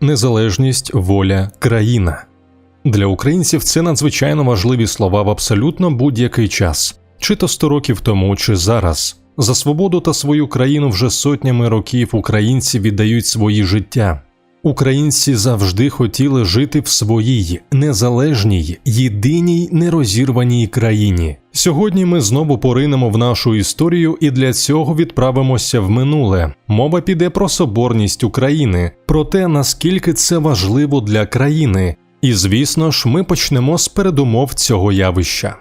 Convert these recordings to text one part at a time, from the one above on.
незалежність, воля, країна. Для українців це надзвичайно важливі слова в абсолютно будь-який час, чи то 100 років тому, чи зараз. За свободу та свою країну вже сотнями років українці віддають свої життя. Українці завжди хотіли жити в своїй незалежній, єдиній нерозірваній країні. Сьогодні ми знову поринемо в нашу історію і для цього відправимося в минуле. Мова піде про соборність України, про те, наскільки це важливо для країни. І звісно ж, ми почнемо з передумов цього явища.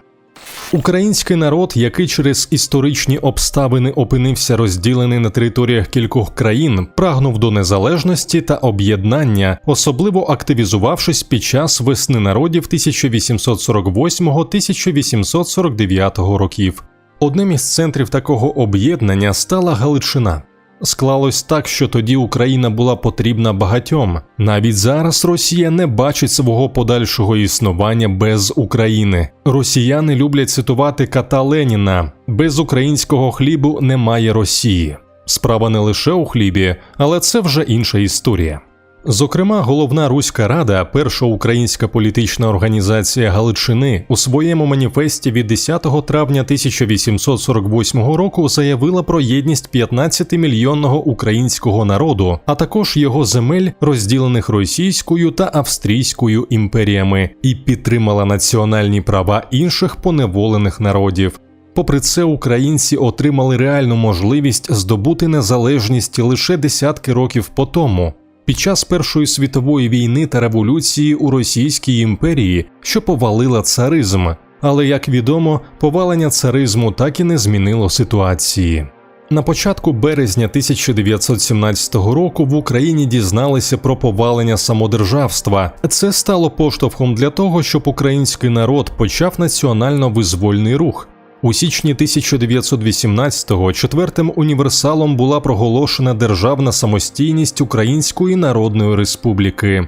Український народ, який через історичні обставини опинився розділений на територіях кількох країн, прагнув до незалежності та об'єднання, особливо активізувавшись під час весни народів 1848-1849 років. Одним із центрів такого об'єднання стала Галичина. Склалось так, що тоді Україна була потрібна багатьом. Навіть зараз Росія не бачить свого подальшого існування без України. Росіяни люблять цитувати ката Леніна: без українського хлібу немає Росії. Справа не лише у хлібі, але це вже інша історія. Зокрема, головна Руська Рада, перша українська політична організація Галичини, у своєму маніфесті від 10 травня 1848 року заявила про єдність 15-мільйонного українського народу, а також його земель, розділених російською та австрійською імперіями, і підтримала національні права інших поневолених народів. Попри це, українці отримали реальну можливість здобути незалежність лише десятки років по тому. Під час Першої світової війни та революції у Російській імперії, що повалила царизм, але як відомо, повалення царизму так і не змінило ситуації. На початку березня 1917 року в Україні дізналися про повалення самодержавства. Це стало поштовхом для того, щоб український народ почав національно-визвольний рух. У січні 1918-го четвертим універсалом була проголошена державна самостійність Української Народної Республіки.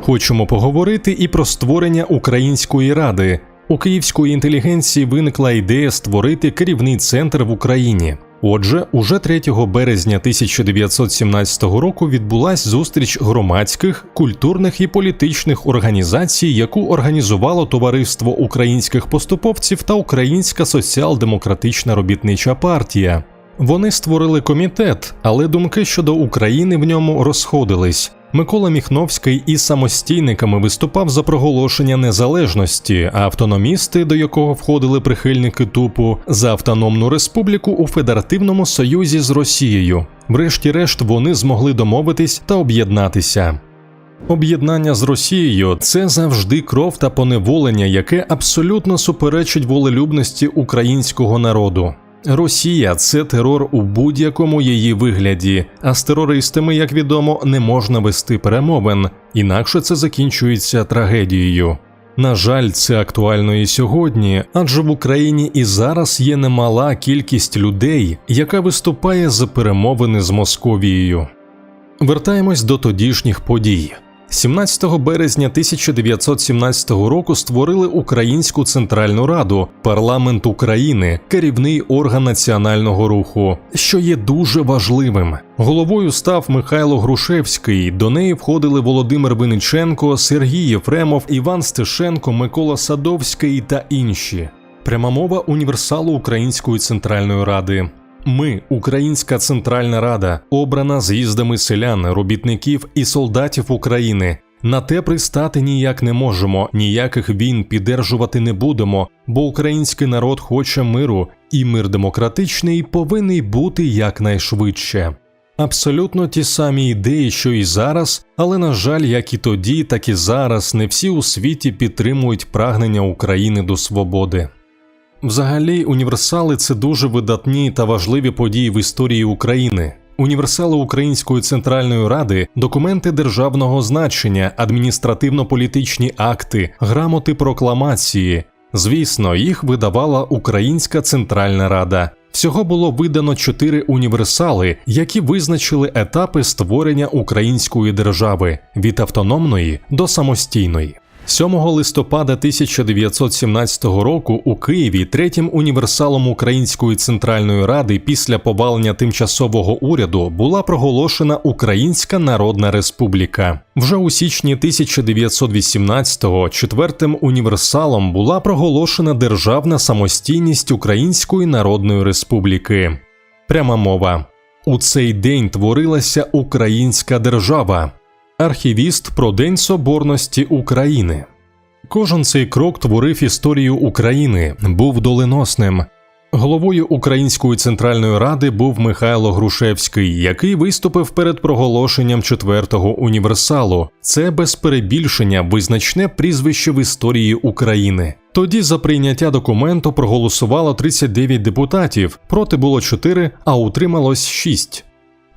Хочемо поговорити і про створення Української ради. У київської інтелігенції виникла ідея створити керівний центр в Україні. Отже, уже 3 березня 1917 року відбулась зустріч громадських, культурних і політичних організацій, яку організувало Товариство українських поступовців та Українська соціал-демократична робітнича партія. Вони створили комітет, але думки щодо України в ньому розходились. Микола Міхновський із самостійниками виступав за проголошення незалежності, а автономісти, до якого входили прихильники тупу, за автономну республіку у Федеративному Союзі з Росією. Врешті-решт вони змогли домовитись та об'єднатися. Об'єднання з Росією це завжди кров та поневолення, яке абсолютно суперечить волелюбності українського народу. Росія це терор у будь-якому її вигляді, а з терористами, як відомо, не можна вести перемовин, інакше це закінчується трагедією. На жаль, це актуально і сьогодні, адже в Україні і зараз є немала кількість людей, яка виступає за перемовини з Московією. Вертаємось до тодішніх подій. 17 березня 1917 року створили Українську Центральну Раду, парламент України, керівний орган національного руху, що є дуже важливим. Головою став Михайло Грушевський. До неї входили Володимир Винниченко, Сергій Єфремов, Іван Стешенко, Микола Садовський та інші. Пряма мова універсалу Української центральної ради. Ми, Українська Центральна Рада, обрана з'їздами селян, робітників і солдатів України. На те пристати ніяк не можемо, ніяких війн піддержувати не будемо, бо український народ хоче миру, і мир демократичний повинен бути якнайшвидше. Абсолютно ті самі ідеї, що і зараз, але на жаль, як і тоді, так і зараз, не всі у світі підтримують прагнення України до свободи. Взагалі, універсали це дуже видатні та важливі події в історії України. Універсали Української центральної ради, документи державного значення, адміністративно-політичні акти, грамоти прокламації. Звісно, їх видавала Українська Центральна Рада. Всього було видано чотири універсали, які визначили етапи створення української держави від автономної до самостійної. 7 листопада 1917 року у Києві третім універсалом Української центральної ради після повалення тимчасового уряду була проголошена Українська Народна Республіка. Вже у січні 1918-го четвертим універсалом була проголошена державна самостійність Української Народної Республіки. Пряма мова. У цей день творилася Українська держава. Архівіст про День Соборності України. Кожен цей крок творив історію України, був доленосним. Головою Української центральної ради був Михайло Грушевський, який виступив перед проголошенням четвертого універсалу. Це без перебільшення визначне прізвище в історії України. Тоді за прийняття документу проголосувало 39 депутатів, проти було 4, а утрималось 6.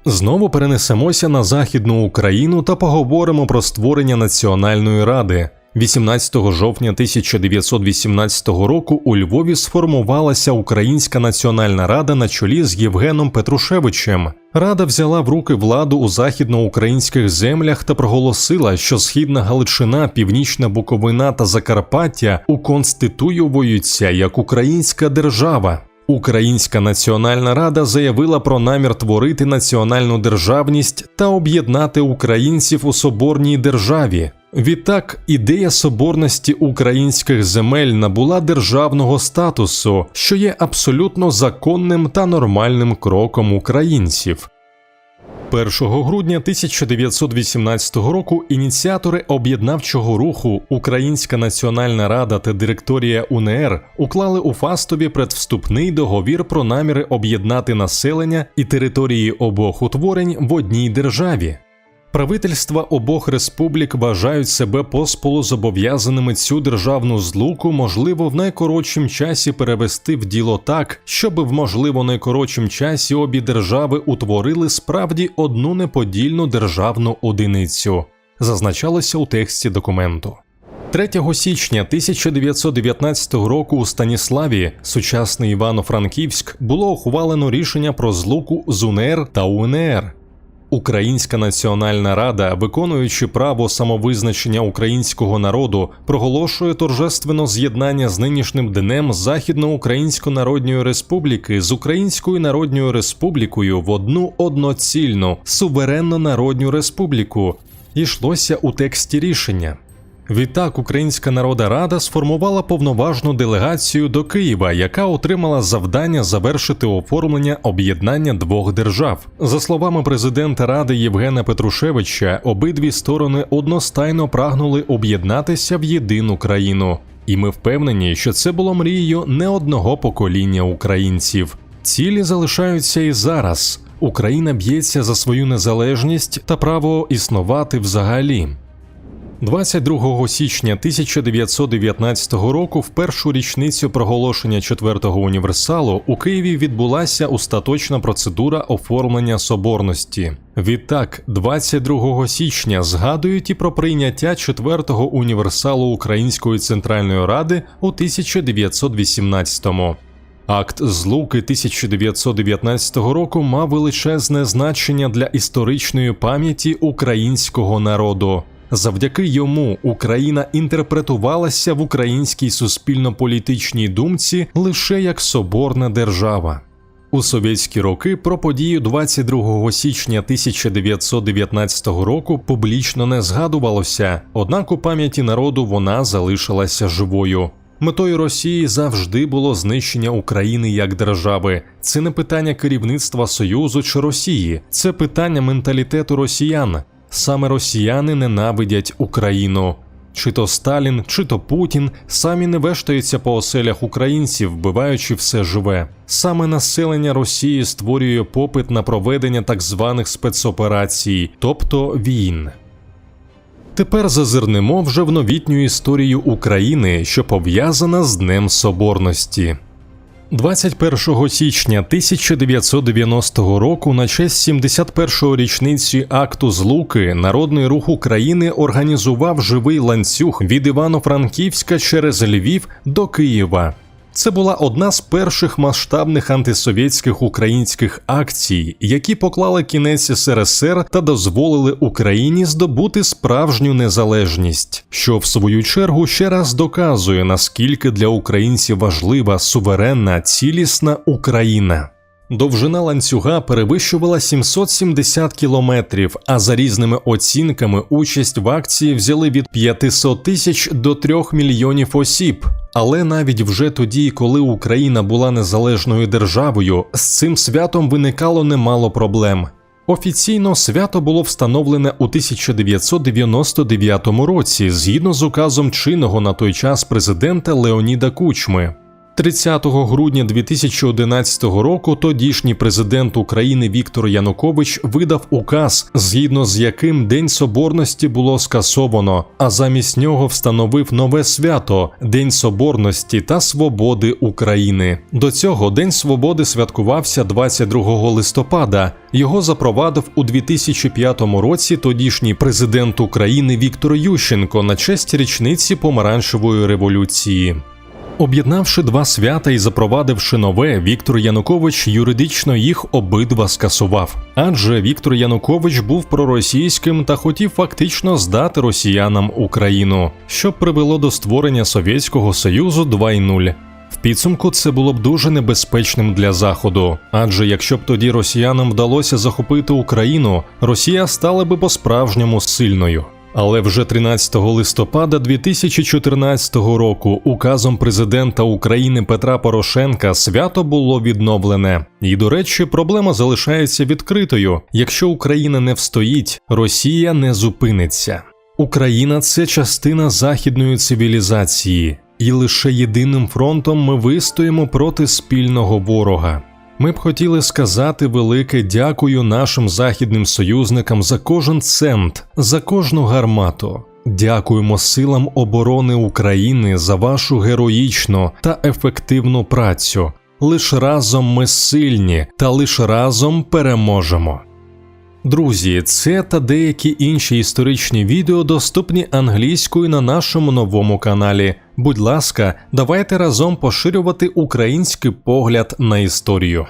Знову перенесемося на Західну Україну та поговоримо про створення Національної ради. 18 жовтня 1918 року у Львові сформувалася Українська Національна Рада на чолі з Євгеном Петрушевичем. Рада взяла в руки владу у західноукраїнських землях та проголосила, що Східна Галичина, Північна Буковина та Закарпаття уконституюються як українська держава. Українська Національна Рада заявила про намір творити національну державність та об'єднати українців у соборній державі. Відтак, ідея соборності українських земель набула державного статусу, що є абсолютно законним та нормальним кроком українців. 1 грудня 1918 року ініціатори об'єднавчого руху Українська Національна Рада та директорія УНР уклали у Фастові предвступний договір про наміри об'єднати населення і території обох утворень в одній державі. Правительства обох республік вважають себе посполу зобов'язаними цю державну злуку, можливо, в найкоротшім часі перевести в діло так, щоб в можливо найкоротшім часі обі держави утворили справді одну неподільну державну одиницю, зазначалося у тексті документу. 3 січня 1919 року у Станіславі, сучасний Івано-Франківськ, було ухвалено рішення про злуку з УНР та УНР. Українська Національна Рада, виконуючи право самовизначення українського народу, проголошує торжественно з'єднання з нинішнім днем Західноукраїнської Народньої Республіки з Українською Народньою Республікою в одну одноцільну суверенну народню республіку. Йшлося у тексті рішення. Відтак Українська Народна Рада сформувала повноважну делегацію до Києва, яка отримала завдання завершити оформлення об'єднання двох держав. За словами президента Ради Євгена Петрушевича, обидві сторони одностайно прагнули об'єднатися в єдину країну. І ми впевнені, що це було мрією не одного покоління українців. Цілі залишаються і зараз. Україна б'ється за свою незалежність та право існувати взагалі. 22 січня 1919 року, в першу річницю проголошення четвертого універсалу, у Києві відбулася остаточна процедура оформлення соборності. Відтак, 22 січня згадують і про прийняття четвертого універсалу Української центральної ради у 1918-му. Акт злуки 1919 року мав величезне значення для історичної пам'яті українського народу. Завдяки йому Україна інтерпретувалася в українській суспільно-політичній думці лише як соборна держава. У совєтські роки про подію 22 січня 1919 року публічно не згадувалося, однак у пам'яті народу вона залишилася живою. Метою Росії завжди було знищення України як держави. Це не питання керівництва Союзу чи Росії, це питання менталітету росіян. Саме росіяни ненавидять Україну. Чи то Сталін, чи то Путін самі не вештаються по оселях українців, вбиваючи все живе. Саме населення Росії створює попит на проведення так званих спецоперацій, тобто війн. Тепер зазирнемо вже в новітню історію України, що пов'язана з Днем Соборності. 21 січня 1990 року, на честь 71-ї річниці акту злуки, Народний рух України організував живий ланцюг від Івано-Франківська через Львів до Києва. Це була одна з перших масштабних антисовєтських українських акцій, які поклали кінець СРСР та дозволили Україні здобути справжню незалежність, що в свою чергу ще раз доказує наскільки для українців важлива суверенна цілісна Україна. Довжина ланцюга перевищувала 770 кілометрів, а за різними оцінками участь в акції взяли від 500 тисяч до 3 мільйонів осіб. Але навіть вже тоді, коли Україна була незалежною державою, з цим святом виникало немало проблем. Офіційно свято було встановлене у 1999 році згідно з указом чинного на той час президента Леоніда Кучми. 30 грудня 2011 року тодішній президент України Віктор Янукович видав указ, згідно з яким День Соборності було скасовано, а замість нього встановив нове свято День Соборності та Свободи України. До цього День Свободи святкувався 22 листопада. Його запровадив у 2005 році тодішній президент України Віктор Ющенко на честь річниці помаранчевої революції. Об'єднавши два свята і запровадивши нове, Віктор Янукович юридично їх обидва скасував. Адже Віктор Янукович був проросійським та хотів фактично здати росіянам Україну, що привело до створення Совєтського Союзу 2.0. В підсумку це було б дуже небезпечним для Заходу, адже якщо б тоді росіянам вдалося захопити Україну, Росія стала би по-справжньому сильною. Але вже 13 листопада 2014 року указом президента України Петра Порошенка свято було відновлене. І, до речі, проблема залишається відкритою: якщо Україна не встоїть, Росія не зупиниться. Україна це частина західної цивілізації, і лише єдиним фронтом ми вистоїмо проти спільного ворога. Ми б хотіли сказати велике дякую нашим західним союзникам за кожен цент, за кожну гармату. Дякуємо силам оборони України за вашу героїчну та ефективну працю. Лиш разом ми сильні, та лиш разом переможемо. Друзі, це та деякі інші історичні відео доступні англійською на нашому новому каналі. Будь ласка, давайте разом поширювати український погляд на історію.